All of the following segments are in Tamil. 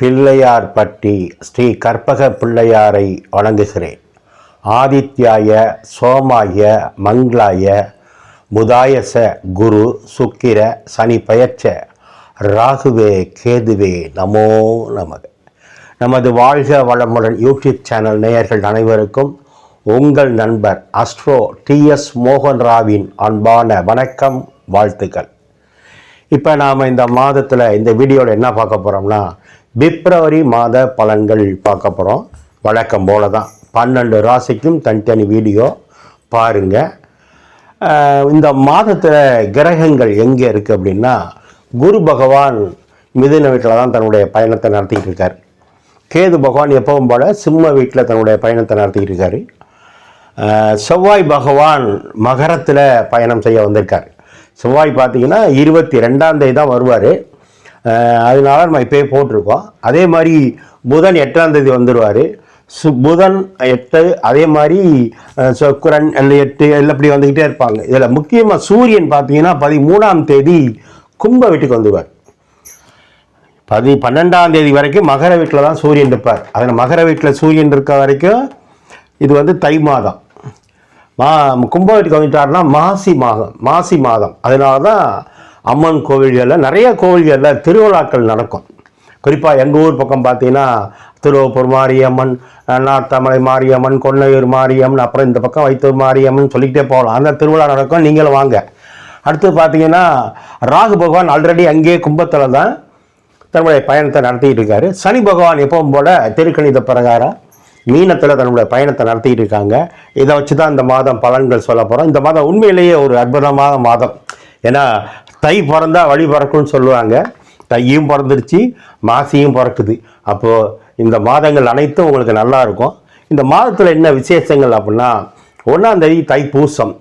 பிள்ளையார்பட்டி ஸ்ரீ கற்பக பிள்ளையாரை வணங்குகிறேன். ஆதித்யாய சோமாய மங்களாய புதாயச குரு சுக்கிர சனி பயச்ச ராகுவே கேதுவே நமோ நமக. நமது வாழ்க வளமுடன் யூடியூப் சேனல் நேயர்கள் அனைவருக்கும் உங்கள் நண்பர் அஸ்ட்ரோ டிஎஸ் மோகன் ராவின் அன்பான வணக்கம் வாழ்த்துக்கள். இப்போ நாம் இந்த மாதத்தில் இந்த வீடியோவில் என்ன பார்க்க போகிறோம்னா பிப்ரவரி மாத பலன்கள் பார்க்க போகிறோம் வழக்கம் போல தான் பன்னெண்டு ராசிக்கும் தனித்தனி வீடியோ பாருங்கள் இந்த மாதத்தில் கிரகங்கள் எங்கே இருக்குது அப்படின்னா குரு பகவான் மிதுன வீட்டில் தான் தன்னுடைய பயணத்தை நடத்திக்கிட்டு இருக்கார். கேது பகவான் எப்பவும் போல சிம்ம வீட்டில் தன்னுடைய பயணத்தை நடத்திக்கிட்டு இருக்காரு. செவ்வாய் பகவான் மகரத்தில் பயணம் செய்ய வந்திருக்கார். செவ்வாய் பார்த்தீங்கன்னா இருபத்தி ரெண்டாம் தேதி தான் வருவார். அதனால நம்ம இப்போயே போட்டிருக்கோம். அதே மாதிரி புதன் எட்டாம் தேதி வந்துடுவார் சு புதன் எட்டு அதே மாதிரி அஹ், இல்லை எட்டு எல்லாம் இப்படி வந்துக்கிட்டே இருப்பாங்க. இதில் முக்கியமாக சூரியன் பார்த்தீங்கன்னா பதிமூணாம் தேதி கும்ப வீட்டுக்கு வந்துடுவார் பதி பன்னெண்டாம் தேதி வரைக்கும் மகர வீட்டில் தான் சூரியன் இருப்பார். அதில் மகர வீட்டில் சூரியன் இருக்க வரைக்கும் இது வந்து தை மாதம். மா கும்ப வீட்டுக்கு வந்துட்டாருன்னா மாசி மாதம் மாசி மாதம். அதனால தான் அம்மன் கோவில்களில் நிறைய கோவில்களில் திருவிழாக்கள் நடக்கும். குறிப்பாக எங்கள் ஊர் பக்கம் பார்த்தீங்கன்னா திருவப்பூர் மாரியம்மன் நார்த்தமலை மாரியம்மன் கொன்னையூர் மாரியம்மன் அப்புறம் இந்த பக்கம் வைத்தூர் மாரியம்மன் சொல்லிக்கிட்டே போகலாம். அந்த திருவிழா நடக்கும் நீங்களும் வாங்க. அடுத்து பார்த்தீங்கன்னா ராகு பகவான் ஆல்ரெடி அங்கேயே கும்பத்தில் தான் தன்னுடைய பயணத்தை நடத்திக்கிட்டு இருக்காரு. சனி பகவான் எப்பவும் போல திருக்கணித பிரகாரம் மீனத்தில் தன்னுடைய பயணத்தை நடத்திக்கிட்டு இருக்காங்க. இதை வச்சு தான் இந்த மாதம் பலன்கள் சொல்ல போகிறோம் இந்த மாதம் உண்மையிலேயே ஒரு அற்புதமான மாதம். ஏன்னா தை பிறந்தா வழி பிறக்கும்னு சொல்லுவாங்க. தையும் பிறந்துருச்சு மாசியும் பிறக்குது. அப்போது இந்த மாதங்கள் அனைத்தும் உங்களுக்கு நல்லா இருக்கும். இந்த மாதத்தில் என்ன விசேஷங்கள் அப்படின்னா ஒன்றாந்தேதி தை பூசம்.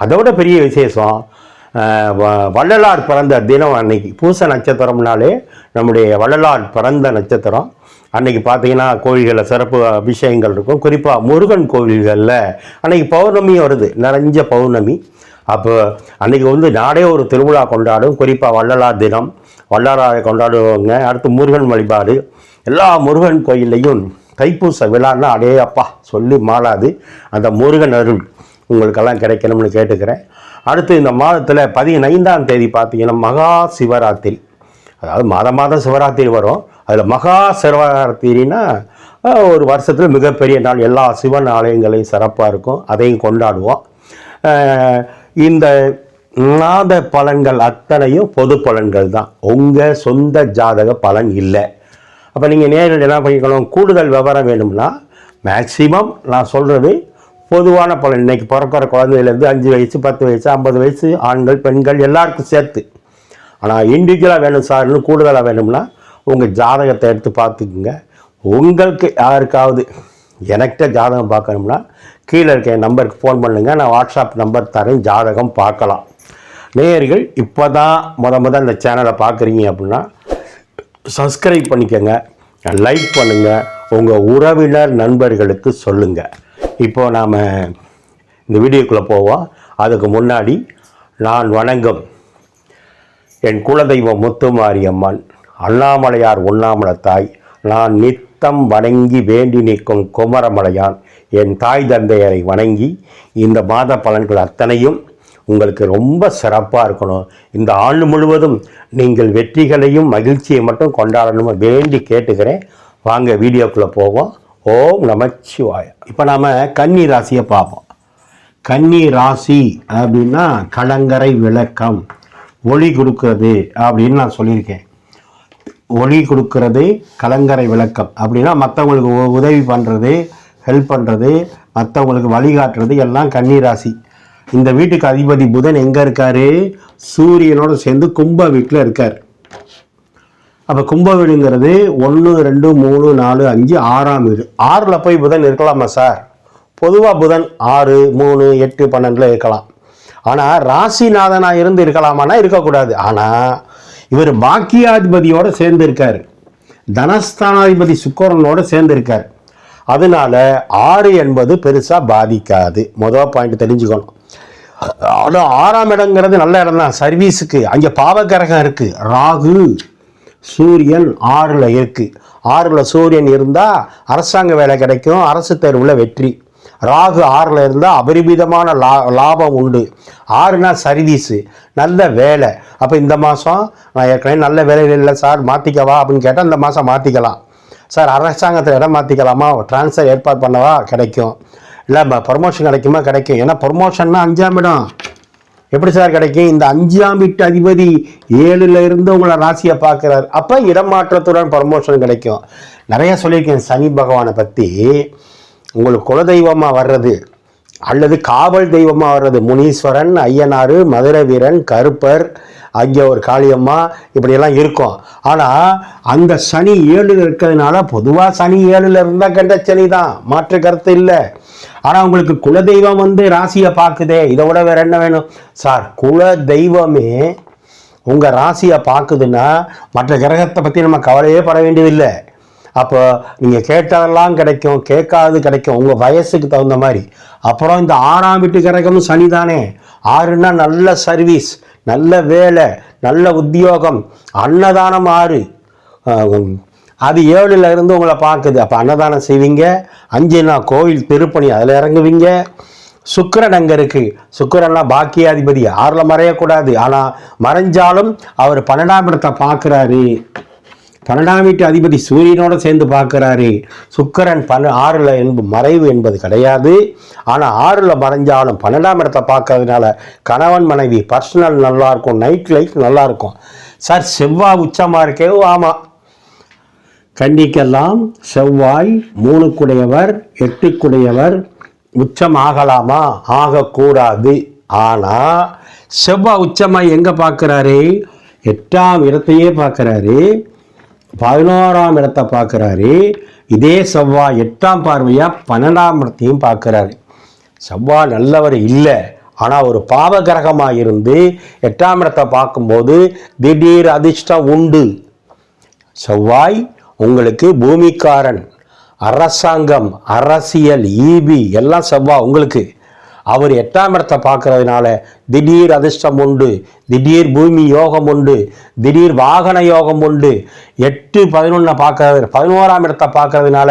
அதோட பெரிய விசேஷம் வ- வள்ளலார் பிறந்த தினம் அன்னைக்கு. பூச நட்சத்திரம்னாலே நம்முடைய வள்ளலார் பிறந்த நட்சத்திரம். அன்னைக்கு பார்த்தீங்கன்னா கோவில்களில் சிறப்பு அபிஷேகங்கள் இருக்கும். குறிப்பாக முருகன் கோவில்களில் அன்னைக்கு பௌர்ணமி வருது. நிறைஞ்ச பௌர்ணமி. அப்போ அன்றைக்கி வந்து நாடே ஒரு திருவிழா கொண்டாடும். குறிப்பாக வள்ளலார் தினம். வள்ளலாரை கொண்டாடுவாங்க. அடுத்து முருகன் வழிபாடு. எல்லா முருகன் கோயில்லையும் தைப்பூச விழான்னா அடே அப்பா சொல்லி மாளாது அந்த முருகன் அருள் உங்களுக்கெல்லாம் கிடைக்கணும்னு கேட்டுக்கிறேன். அடுத்து இந்த மாதத்தில் பதினைந்தாம் தேதி பார்த்தீங்கன்னா மகா சிவராத்திரி. அதாவது மாதம் மாதம் சிவராத்திரி வரும். அதில் மகா சிவராத்திரினா ஒரு வருஷத்தில் மிகப்பெரிய நாள். எல்லா சிவன் ஆலயங்களையும் சிறப்பாக இருக்கும். அதையும் கொண்டாடுவோம். இந்த மாத பலன்கள் அத்தனையும் பொது பலன்கள் தான். உங்கள் சொந்த ஜாதக பலன் இல்லை. அப்போ நீங்கள் நேரில் என்ன பண்ணிக்கணும்? கூடுதல் விவரம் வேணும்னா மேக்சிமம் நான் சொல்கிறது பொதுவான பலன். இன்றைக்கி பிறக்கிற குழந்தையிலேருந்து அஞ்சு வயசு பத்து வயசு ஐம்பது வயசு ஆண்கள் பெண்கள் எல்லாருக்கும் சேர்த்து. ஆனால் இண்டிவிஜுவலாக வேணும் சார்னு கூடுதலாக வேணும்னா உங்கள் ஜாதகத்தை எடுத்து பார்த்துக்குங்க. உங்களுக்கு யாருக்காவது எனக்கிட்ட ஜாதகம் பார்க்கணும்னா கீழே இருக்க என் நம்பருக்கு ஃபோன் பண்ணுங்கள் நான் வாட்ஸ்அப் நம்பர் தரேன். ஜாதகம் பார்க்கலாம். நேயர்கள் இப்போ தான் முத முத இந்த சேனலை பார்க்குறீங்க அப்படின்னா சப்ஸ்கிரைப் பண்ணிக்கோங்க. லைக் பண்ணுங்கள் உங்கள் உறவினர் நண்பர்களுக்கு சொல்லுங்கள் இப்போ நாம் இந்த வீடியோக்குள்ளே போவோம். அதுக்கு முன்னாடி நான் வணங்கும். என் குலதெய்வம் முத்துமாரியம்மன் அண்ணாமலையார் உண்ணாமலை தாய் நான் நித் நித்தம் வணங்கி வேண்டி நிற்கும் குமரமலையான் என் தாய் தந்தையரை வணங்கி இந்த மாத பலன்கள் அத்தனையும் உங்களுக்கு ரொம்ப சிறப்பாக இருக்கணும். இந்த ஆண்டு முழுவதும் நீங்கள் வெற்றிகளையும் மகிழ்ச்சியை மட்டும் கொண்டாடணும் வேண்டி கேட்டுக்கிறேன். வாங்க வீடியோக்குள்ளே போவோம். ஓம் நமச்சிவாய. இப்போ நாம் கன்னி ராசியை பார்ப்போம். கன்னி ராசி அப்படின்னா கலங்கரை விளக்கம் ஒளி கொடுக்கறது அப்படின்னு நான் சொல்லியிருக்கேன். ஒளி கொடுக்கறது கலங்கரை விளக்கம். அப்படின்னா மற்றவங்களுக்கு உ- உதவி பண்ணுறது ஹெல்ப் பண்ணுறது மற்றவங்களுக்கு வழிகாட்டுறது எல்லாம் கன்னி ராசி இந்த வீட்டுக்கு அதிபதி புதன் எங்கே இருக்கார்? சூரியனோட சேர்ந்து கும்ப வீட்டில் இருக்கார். அப்போ கும்ப வீடுங்கிறது ஒன்று ரெண்டு மூணு நாலு அஞ்சு ஆறாம் வீடு. ஆறில் போய் புதன் இருக்கலாமா சார்? பொதுவாக புதன் ஆறு மூணு எட்டு பன்னெண்டில் இருக்கலாம். ஆனால் ராசிநாதனாக இருந்து இருக்கலாமான்னா இருக்கக்கூடாது. ஆனால் இவர் பாக்கியாதிபதியோடு சேர்ந்து இருக்கார் தனஸ்தானாதிபதி சுக்கரனோட சேர்ந்து இருக்கார் அதனால ஆறு என்பது பெருசாக பாதிக்காது. மொதல் பாயிண்ட் தெரிஞ்சுக்கணும். ஆனால் ஆறாம் இடங்கிறது நல்ல இடம் தான் சர்வீஸுக்கு அங்கே பாவகிரகம் இருக்குது ராகு சூரியன் ஆறில் இருக்குது ஆறில் சூரியன் இருந்தால் அரசாங்க வேலை கிடைக்கும். அரசு தேர்வில் வெற்றி. ராகு ஆறில் இருந்தால் அபரிமிதமான லா லாபம் உண்டு. ஆறுனா சர்வீஸு நல்ல வேலை. அப்போ இந்த மாதம் நான் ஏற்கனவே நல்ல வேலையில் இல்லை சார் மாற்றிக்கவா அப்படின்னு கேட்டால் இந்த மாதம் மாற்றிக்கலாம் சார் அரசாங்கத்தில் இடம் மாற்றிக்கலாமா ட்ரான்ஸ்ஃபர் ஏற்பாடு பண்ணவா? கிடைக்கும். இல்லை ப்ரமோஷன் கிடைக்குமா? கிடைக்கும். ஏன்னா ப்ரொமோஷன்னா அஞ்சாம் இடம். எப்படி சார் கிடைக்கும்? இந்த அஞ்சாம் வீட்டு அதிபதி ஏழுல இருந்து உங்களை ராசியை பார்க்குறாரு. அப்போ இடமாற்றத்துடன் ப்ரமோஷன் கிடைக்கும். நிறையா சொல்லியிருக்கேன் சனி பகவானை பற்றி உங்களுக்கு குலதெய்வமாக வர்றது அல்லது காவல் தெய்வமாக வர்றது? முனீஸ்வரன் ஐயனார் மதுரை வீரன் கருப்பர் அங்கே ஒரு காளியம்மா இப்படியெல்லாம் இருக்கும். ஆனால் அந்த சனி ஏழில் இருக்கிறதுனால பொதுவாக சனி ஏழில் இருந்தால் கண்ட சனி தான். மாற்று கருத்து இல்லை. ஆனால் உங்களுக்கு குலதெய்வம் வந்து ராசியை பார்க்குதே. இதை விட வேறு என்ன வேணும்? சார் குல தெய்வமே உங்கள் ராசியை பார்க்குதுன்னா மற்ற கிரகத்தை பற்றி நம்ம கவலையே பட வேண்டியதில்லை. அப்போ நீங்கள் கேட்டதெல்லாம் கிடைக்கும் கேட்காது கிடைக்கும் உங்கள் வயசுக்கு தகுந்த மாதிரி. அப்புறம் இந்த ஆறாம் வீட்டு கிரகமும் சனி தானே ஆறுனா நல்ல சர்வீஸ் நல்ல வேலை நல்ல உத்தியோகம் அன்னதானம் ஆறு. அது ஏழில் இருந்து உங்களை பார்க்குது. அப்போ அன்னதானம் செய்வீங்க. அஞ்சுனா கோவில் திருப்பணி அதில் இறங்குவீங்க. சுக்கரன் அங்கே இருக்குது சுக்கிரன்னா பாக்கியாதிபதி. ஆறில் மறையக்கூடாது. ஆனால் மறைஞ்சாலும் அவர் பன்னெண்டாம் இடத்தை பார்க்குறாரு. பன்னெண்டாம் வீட்டு அதிபதி சூரியனோட சேர்ந்து பார்க்குறாரு. சுக்கரன் பன்ன ஆறில் என்பது மறைவு என்பது கிடையாது. ஆனால் ஆறில் மறைஞ்சாலும் பன்னெண்டாம் இடத்தை பார்க்கறதுனால கணவன் மனைவி பர்சனல் நல்லாயிருக்கும் நைட் லைஃப் நல்லாயிருக்கும் சார் செவ்வாய் உச்சமாக இருக்கே? ஆமாம் கண்டிக்கெல்லாம் செவ்வாய் மூணுக்குடையவர் எட்டுக்குடையவர். உச்சம் ஆகலாமா? ஆகக்கூடாது. ஆனால் செவ்வாய் உச்சமாக எங்கே பார்க்குறாரு? எட்டாம் இடத்தையே பார்க்குறாரு. பதினோராம் இடத்தை பார்க்குறாரு. இதே செவ்வாய் எட்டாம் பார்வையாக பன்னெண்டாம் இடத்தையும் பார்க்குறாரு. செவ்வாய் நல்லவர் இல்லை. ஆனால் ஒரு பாவ கிரகமாக இருந்து எட்டாம் இடத்தை பார்க்கும்போது திடீர் அதிர்ஷ்டம் உண்டு. செவ்வாய் உங்களுக்கு பூமிக்காரன் அரசாங்கம் அரசியல் ஈபி எல்லாம் செவ்வாய் உங்களுக்கு. அவர் எட்டாம் இடத்தை பார்க்கறதுனால திடீர் அதிர்ஷ்டம் உண்டு திடீர் பூமி யோகம் உண்டு திடீர் வாகன யோகம் உண்டு. எட்டு பதினொன்றை பார்க்கறது பதினோராம் இடத்தை பார்க்கறதுனால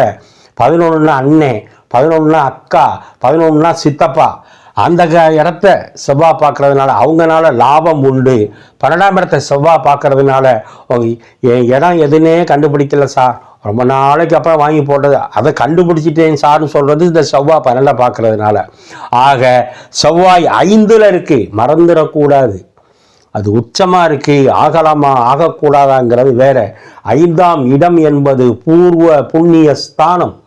பதினொன்றுனா அண்ணே பதினொன்றுனா அக்கா பதினொன்றுனா சித்தப்பா அந்த க- இடத்த செவ்வாய் பார்க்கறதுனால அவங்கனால லாபம் உண்டு. பன்னெண்டாம் இடத்தை செவ்வாய் பார்க்கறதுனால என் இடம் எதுன்னே கண்டுபிடிக்கல சார். ரொம்ப நாளைக்கு அப்புறம் வாங்கி போட்டது. அதை கண்டுபிடிச்சிட்டேன் சார்னு சொல்கிறது இந்த செவ்வாய் பன்னெண்டை பார்க்கறதுனால. ஆக செவ்வாய் ஐந்தில் இருக்குது மறந்துடக்கூடாது. அது உச்சமாக இருக்குது ஆகலாமா ஆகக்கூடாதாங்கிறது வேற. ஐந்தாம் இடம் என்பது பூர்வ புண்ணிய ஸ்தானம்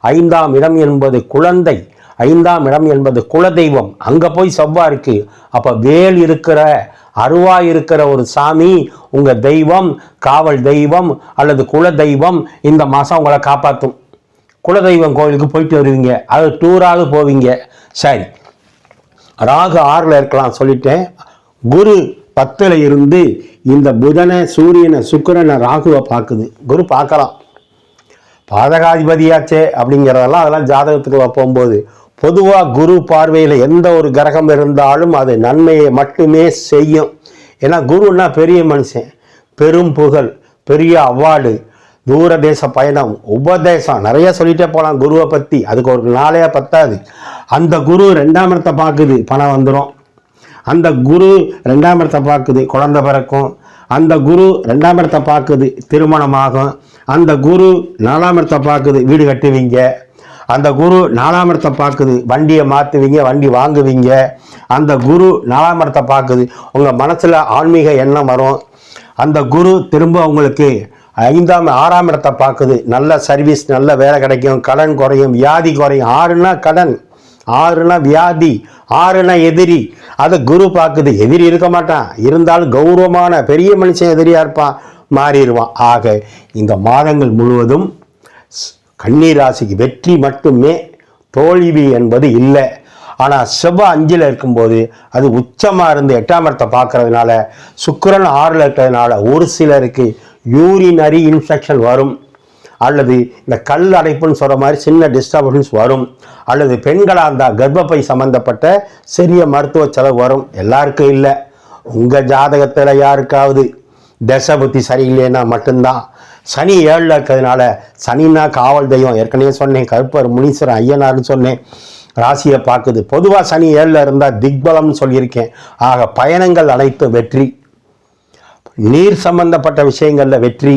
ஐந்தாம் இடம் என்பது குழந்தை. ஐந்தாம் இடம் என்பது குலதெய்வம். அங்கே போய் செவ்வாய் இருக்கு. அப்போ வேல் இருக்கிற அருவாய் இருக்கிற ஒரு சாமி உங்கள் தெய்வம் காவல் தெய்வம் அல்லது குல தெய்வம் இந்த மாதம் உங்களை காப்பாற்றும் குலதெய்வம் கோயிலுக்கு போயிட்டு வருவீங்க. அது டூராவது போவீங்க. சரி. ராகு ஆறில் இருக்கலாம் சொல்லிட்டேன். குரு பத்தில் இருந்து இந்த புதனை சூரியனை சுக்கிரனை ராகுவை பார்க்குது. குரு பார்க்கலாம். பாதகாதிபதியாச்சே அப்படிங்கிறதெல்லாம் அதெல்லாம் ஜாதகத்துக்கு போகும்போது பொதுவாக குரு பார்வையில் எந்த ஒரு கிரகம் இருந்தாலும் அது நன்மையை மட்டுமே செய்யும். ஏன்னா குருன்னா பெரிய மனுஷன். பெரும் புகழ் பெரிய அவார்டு தூர தேச பயணம் உபதேசம். நிறைய சொல்லிட்டே போகலாம் குருவை பற்றி அதுக்கு ஒரு நாளே பத்தாது. அந்த குரு ரெண்டாம் இடத்தை பார்க்குது பணம் வந்துடும் அந்த குரு ரெண்டாம் இடத்தை பார்க்குது குழந்தை பிறக்கும். அந்த குரு ரெண்டாம் இடத்தை பார்க்குது திருமணமாகும். அந்த குரு நாலாம் இடத்தை பார்க்குது வீடு கட்டுவீங்க. அந்த குரு நாலாம் இடத்தை பார்க்குது. வண்டியை மாற்றுவீங்க வண்டி வாங்குவீங்க. அந்த குரு நாலாம் இடத்தை பார்க்குது. உங்கள் மனசில் ஆன்மீக எண்ணம் வரும். அந்த குரு திரும்ப உங்களுக்கு ஐந்தாம் ஆறாம் இடத்தை பார்க்குது. நல்ல சர்வீஸ் நல்ல வேலை கிடைக்கும். கடன் குறையும் வியாதி குறையும். ஆறுனா கடன் ஆறுனா வியாதி ஆறுனா எதிரி. அதை குரு பார்க்குது. எதிரி இருக்க மாட்டான். இருந்தாலும் கௌரவமான பெரிய மனுஷன் எதிரியாக இருப்பான். மாறிடுவான். ஆக இந்த மாதங்கள் முழுவதும் கண்ணீர் ராசிக்கு வெற்றி மட்டுமே தோல்வி என்பது இல்லை. ஆனால் செவ்வாய் அஞ்சில் இருக்கும்போது அது உச்சமாக இருந்து எட்டாம் இடத்தை பார்க்கறதுனால சுக்கரன் ஆறில் இருக்கிறதுனால ஒரு சிலருக்கு யூரினரி இன்ஃபெக்ஷன் வரும். அல்லது இந்த கல் அடைப்புன்னு சொல்கிற மாதிரி சின்ன டிஸ்டர்பன்ஸ் வரும். அல்லது பெண்களாக இருந்தால் கர்ப்பப்பை சம்மந்தப்பட்ட சிறிய மருத்துவ செலவு வரும். எல்லாருக்கும் இல்லை. உங்கள் ஜாதகத்தில் யாருக்காவது தசை புத்தி சரியில்லைன்னா மட்டும்தான். சனி ஏழில் இருக்கிறதுனால சனின்னா காவல் தெய்வம். ஏற்கனவே சொன்னேன் கருப்பர் முனீஸ்வரன் ஐயனார்னு சொன்னேன். ராசியை பார்க்குது. பொதுவாக சனி ஏழில் இருந்தால் திக்பலம்னு சொல்லியிருக்கேன். ஆக பயணங்கள் அனைத்தும் வெற்றி. நீர் சம்பந்தப்பட்ட விஷயங்களில் வெற்றி.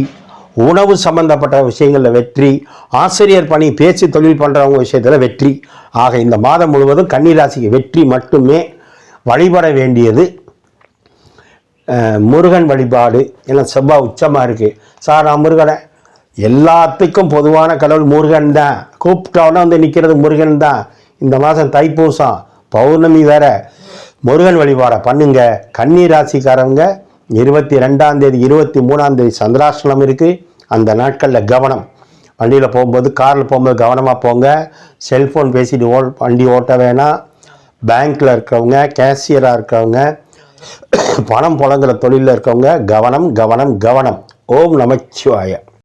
உணவு சம்பந்தப்பட்ட விஷயங்களில் வெற்றி. ஆசிரியர் பணி பேச்சு தொழில் பண்ணுறவங்க விஷயத்தில் வெற்றி. ஆக இந்த மாதம் முழுவதும் கன்னிராசிக்கு வெற்றி மட்டுமே வழிபட வேண்டியது. முருகன் வழிபாடு. ஏன்னா செவ்வாய் உச்சமாக இருக்குது சார் நான் முருகனை. எல்லாத்துக்கும் பொதுவான கடவுள் முருகன் தான். கூப்பிட்டோன்னே வந்து நிற்கிறது முருகன் தான். இந்த மாதம் தைப்பூசம். பௌர்ணமி வேற. முருகன் வழிபாடை பண்ணுங்க. கன்னி ராசிக்காரவங்க இருபத்தி ரெண்டாம் தேதி இருபத்தி மூணாம் தேதி சந்திராஷ்டமம் இருக்குது அந்த நாட்களில் கவனம். வண்டியில் போகும்போது காரில் போகும்போது கவனமாக போங்க. செல்ஃபோன் பேசிட்டு ஓ வண்டி ஓட்ட வேணாம். பேங்க்கில் இருக்கவங்க கேஷியராக இருக்கிறவங்க பணம் புழங்குற தொழிலில் இருக்கவங்க கவனம் கவனம் கவனம். ஓம் நமச்சிவாய.